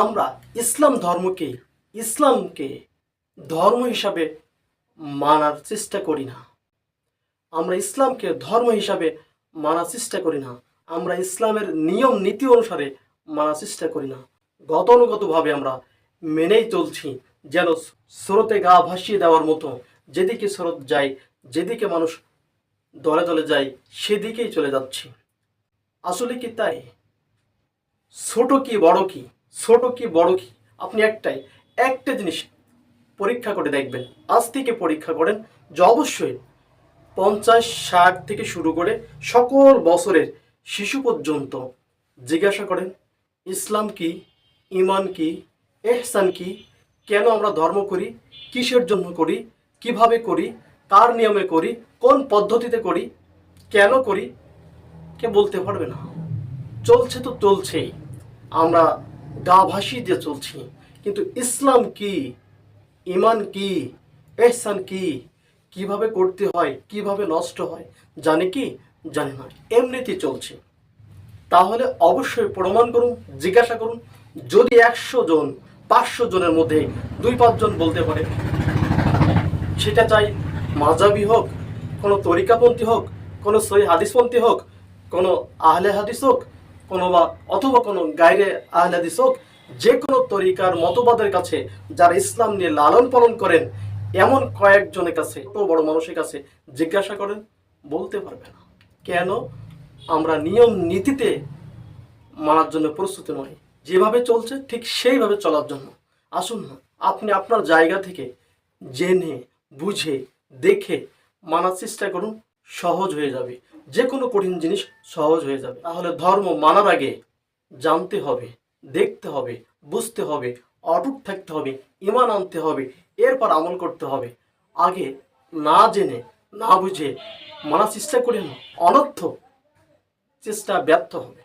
আমরা ইসলাম ধর্মকে, ইসলামকে ধর্ম হিসাবে মানার চেষ্টা করি না। আমরা ইসলামকে ধর্ম হিসাবে মানার চেষ্টা করি না। আমরা ইসলামের নিয়ম, নীতি অনুসারে মানার চেষ্টা করি না। গতানুগতভাবে আমরা মেনেই চলছি যেন স্রোতে গা ভাসিয়ে দেওয়ার মতো। যেদিকে স্রোত যায়, যেদিকে মানুষ দলে দলে যায়, সেদিকেই চলে যাচ্ছি। আসলে কি তাই? ছোট কি, বড় কি? ছোট কি, বড় কি, আপনি একটাই। একটা জিনিস পরীক্ষা করে দেখবেন। আজ থেকে পরীক্ষা করেন যে অবশ্যই পঞ্চাশ, ষাট থেকে শুরু করে সকল বছরের শিশু পর্যন্ত জিজ্ঞাসা করেন, ইসলাম কি? ইমান কি? এহসান কি? কেন আমরা ধর্ম করি? কিসের জন্য করি? কীভাবে করি? কার নিয়মে করি? কোন পদ্ধতিতে করি? কেন করি? কে বলতে পারবে না। চলছে তো চলছেই। আমরা গা ভাসিয়ে দিয়ে চলছি। কিন্তু ইসলাম কি ইমান কি, এহসান কি, কীভাবে করতে হয়, কীভাবে নষ্ট হয়, জানে কি? জানে না। এমনিতেই চলছে। তাহলে অবশ্যই প্রমাণ করুন, জিজ্ঞাসা করুন। যদি একশো জন, পাঁচশো জনের মধ্যে দুই পাঁচজন বলতে পারে, সেটা চাই মাজাবি হোক, কোনো তরিকাপন্থী হোক, কোনো সই হাদিসপন্থী হোক, কোনো আহলে হাদিস হোক কোনো বা অথবা কোনো গাইরে আহলে হাদিস হোক যে কোনো তরিকার মতবাদের কাছে যারা ইসলাম নিয়ে লালন পালন করেন, এমন কয়েকজনের কাছে তো বড় মানুষের কাছে জিজ্ঞাসা করেন, বলতে পারবে না। কেন? আমরা নিয়ম নীতিতে মানার জন্য প্রস্তুত নয় যেভাবে চলছে, ঠিক সেইভাবে চলার জন্য। আসুন না, আপনি আপনার জায়গা থেকে জেনে, বুঝে, দেখে মানার চেষ্টা করুন, সহজ হয়ে যাবে। যে কোনো কঠিন জিনিস সহজ হয়ে যাবে। তাহলে ধর্ম মানার আগে জানতে হবে, দেখতে হবে, বুঝতে হবে, অটুট থাকতে হবে, ইমান আনতে হবে, এরপর আমল করতে হবে। আগে না জেনে, না বুঝে মানার চেষ্টা করে অনর্থ চেষ্টা ব্যর্থ হবে।